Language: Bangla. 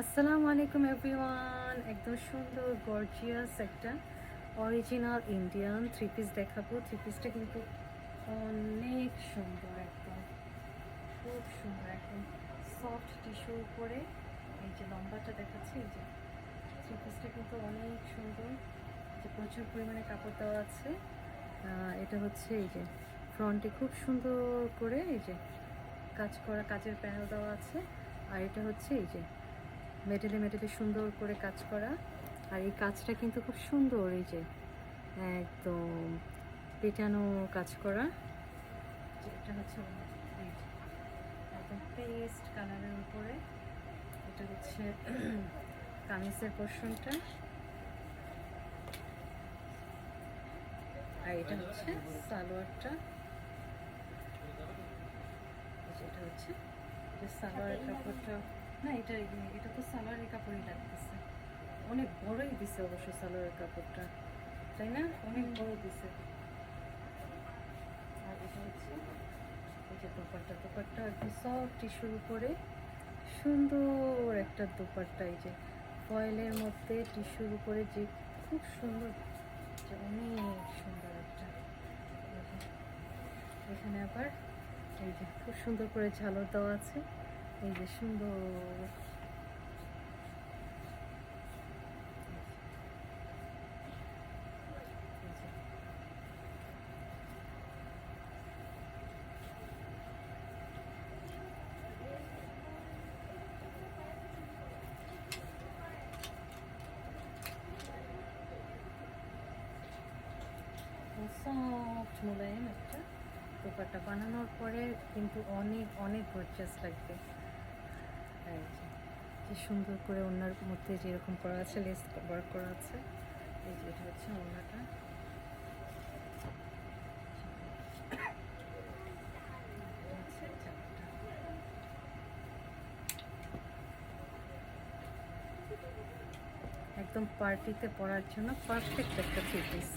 আসসালামু আলাইকুম এভরিওয়ান। একদম সুন্দর গর্জিয়াস একটা অরিজিনাল ইন্ডিয়ান থ্রি পিস দেখাবো। থ্রি পিসটা কিন্তু অনেক সুন্দর একদম। খুব সুন্দর একদম। সফট টিস্যুর উপরে এই যে লম্বাটা দেখাচ্ছি, এই যে থ্রি পিসটা কিন্তু অনেক সুন্দর। যে প্রচুর পরিমাণে কাপড় দেওয়া আছে। এটা হচ্ছে এই যে ফ্রন্টে খুব সুন্দর করে এই যে কাজ করা, কাজের প্যানেল দেওয়া আছে। আর এটা হচ্ছে এই যে মেটেলে মেটেলে সুন্দর করে কাজ করা। আর এই কাজটা কিন্তু খুব সুন্দর, এই যে একদম পেটানো কাজ করা। এটা হচ্ছে একদম পেস্ট কালারের উপরে। এটা হচ্ছে কামিজের পোর্শনটা আর এটা হচ্ছে সালোয়ারটা। এটা হচ্ছে সালোয়ারের কাপড়টা না এটা এটা তো সালোয়ারের কাপড়ই লাগতেছে। অনেক বড়ই দিছে অবশ্য সালোয়ারের কাপড়টা তাই না? অনেক বড় দিছে। আর এটা হচ্ছে এই যে দোপাট্টা দোপাট্টা একদম সফট টিস্যুর উপরে। সুন্দর একটা দোপাট্টা এই যে ফয়েলের মধ্যে টিস্যুর উপরে যে খুব সুন্দর অনেক সুন্দর একটা। এখানে আবার এই যে খুব সুন্দর করে ঝালর দেওয়া আছে। এই যে সুন্দর এই যে। সফট মোলায়েম একটা দোপাট্টা বানানোর পরে কিন্তু অনেক অনেক গর্জাস লাগবে। যে সুন্দর করে ওনার মধ্যে যেরকম করা আছে লেস ওয়ার্ক করা আছে, এই যে এটা হচ্ছে ওনাটা। একদম পার্টিতে পড়ার জন্য পারফেক্ট একটা পিস